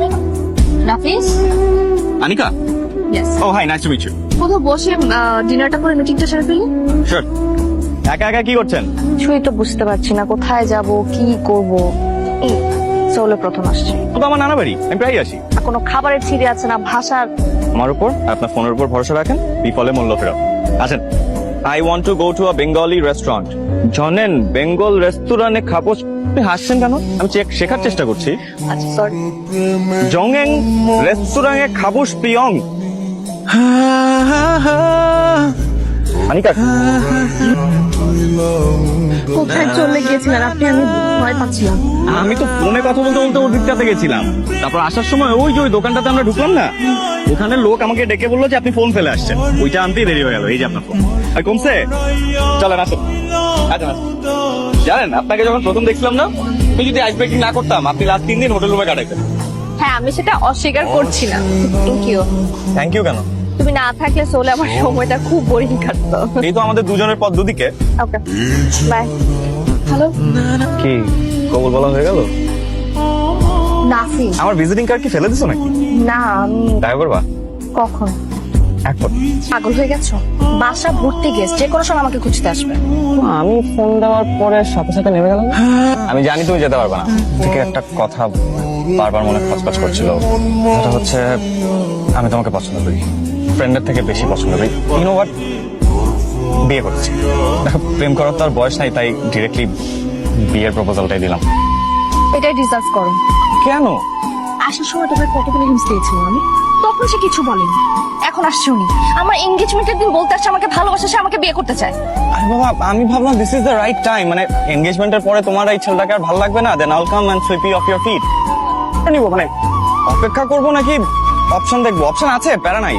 Me Nafis Anika yes oh hi nice to meet you কোথাও বসে ডিনারটা করে মিটিংটা সেরে ফেলি? শিওর একা একা কি করছেন? কিছুই তো বুঝতে পারছি না কোথায় যাব কি করব? সোলে প্রথম আসছে। তো আমার নানা বাড়ি আমি প্রায় আসি। কোনো খাবারের ছিঁড়ে আছে না ভাষার? আমার উপর আপনার ফোনের উপর ভরসা রাখেন বিফলে মূল্য ফেরত। আছেন I want to go to a Bengali restaurant জানেন বেঙ্গল রেস্টুরেন্টে খাব। আপনি হাসছেন কেন? আমি চেক শেখার চেষ্টা করছি। আচ্ছা জংএং রেস্টুরেন্টে হা প্রিয়ং আনিকা কোথায় চলে গিয়েছিলেন? আপনি আমি ভয় পাচ্ছিলাম। আমি তো ফোনে কথা বলতে বলতে ওর দিকটাতে গেছিলাম। তারপর আসার সময় ওই যে ওই দোকানটাতে আমরা ঢুকলাম না ওখানে লোক আমাকে ডেকে বলল যে আপনি ফোন ফেলে আসছেন। ওইটা আনতেই দেরি হয়ে গেল এই যে আপনার ফোন। আর কমছে? চলেন আসুন। জানেন আপনাকে যখন প্রথম দেখছিলাম না আমি যদি আইস ব্রেকিং না করতাম আপনি লাস্ট তিন দিন হোটেল রুমে কাটাইতেন। হ্যাঁ আমি সেটা অস্বীকার করছি না। থ্যাংক ইউ থ্যাংক ইউ কেন? তুমি না থাকলে সোলে আমার সময়টা খুব বোরিং কাটতো। এই তো আমাদের দুজনের পথ দুদিকে ওকে বাই হ্যালো কি কবল বলা হয়ে গেল? নাফিস আমার ভিজিটিং কার্ড কি ফেলে দিছো নাকি? না আমি দেখা করবা কখন? এখন পাগল হয়ে গেছো? বাসা ভর্তি গেস যে কোনো সময় আমাকে খুঁজতে আসবে। আমি ফোন দেওয়ার পরে সাথে সাথে নেমে গেলাম। আমি জানি তুমি যেতে পারবে না। থেকে একটা কথা বারবার মনে খচখচ করছিল। সেটা হচ্ছে আমি তোমাকে পছন্দ করি। ফ্রেন্ডের থেকে বেশি পছন্দ করি। ইউনো হোয়াট বিয়ে করছি। দেখো প্রেম করার তো আর বয়স নাই তাই ডিরেক্টলি বিয়ের প্রপোজালটাই দিলাম। এটাই ডিজার্ভ করো। কেন? আসার সময় তোমার কতগুলো হিংস দিয়েছিল আমি? তখন সে কিছু বলেনি। এখন আসছে উনি। আমার এঙ্গেজমেন্টের দিন বলতে আসছে আমাকে ভালোবাসে সে আমাকে বিয়ে করতে চায়। আরে বাবা আমি ভাবলাম this is the right time মানে এনগেজমেন্টের পরে তোমার এই ছেলেটাকে আর ভালো লাগবে না? Then I'll come and sweep off your feet নিবো মানে অপেক্ষা করব নাকি? অপশন দেখব। অপশন আছে প্যারা নাই।